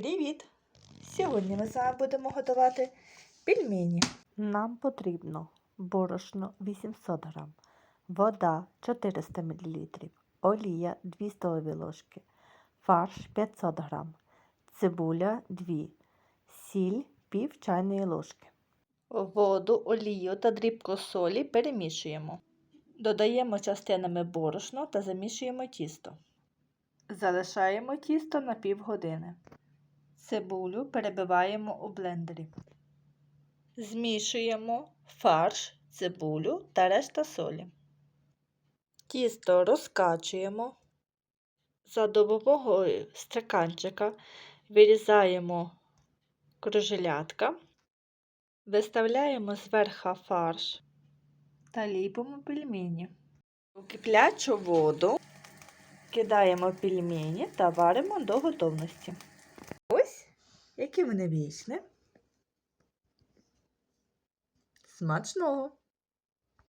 Привіт! Сьогодні ми з вами будемо готувати пельмені. Нам потрібно борошно 800 г, вода 400 мл, олія 2 столові ложки, фарш 500 г, цибуля 2, сіль пів чайної ложки. Воду, олію та дрібку солі перемішуємо. Додаємо частинами борошно та замішуємо тісто. Залишаємо тісто на півгодини. Цибулю перебиваємо у блендері. Змішуємо фарш, цибулю та решта солі. Тісто розкачуємо. За допомогою стаканчика вирізаємо кружелятка, виставляємо зверху фарш та ліпимо пельмені. У киплячу воду кидаємо пельмені та варимо до готовності. Які вони вічні. Смачного!